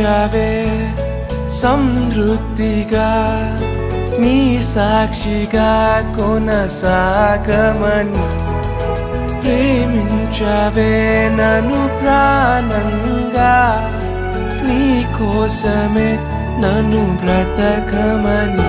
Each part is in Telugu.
దీవించవే సమృద్ధిగా నీ సాక్షిగా కొనసాగమని ప్రేమించవే నను ప్రాణంగా నీ కోసమే నన్ను బ్రతకమని.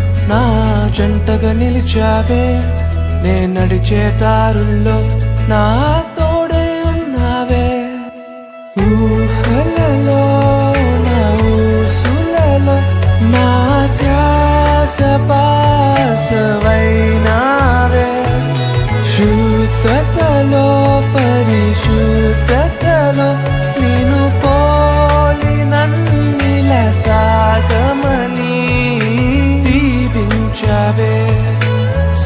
నా జంటగా నిలిచావే. నే నడిచే దారుల్లో నా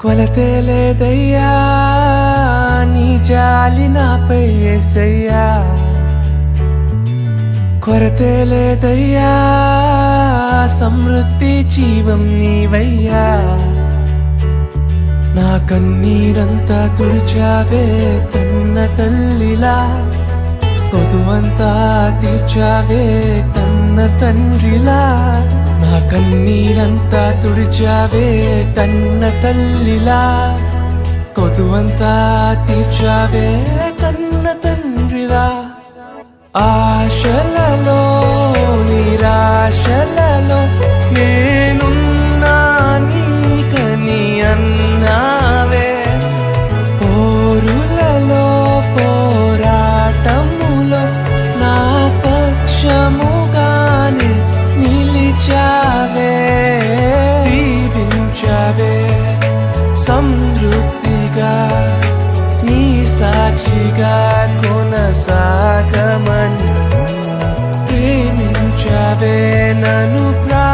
కొలతే లేదయ్యా నీ జాలి నాపై ఏసయ్యా కొరతే లేదయ్యా సమృద్ధి జీవం నీవయ్యా. నా కన్నీరంతా తుడిచావే కన్న తల్లిలా. కొదువంతా తీర్చావే కన్న తండ్రిలా. నా కన్నీరంతా తుడిచావే కన్న తల్లిలా కొతువంతా తీర్చావే కన్న తండ్రిలా. ఆశలలో సమృద్ధిగా నీ సాక్షిగా కొనసాగమని ప్రేమించవే నను ప్రా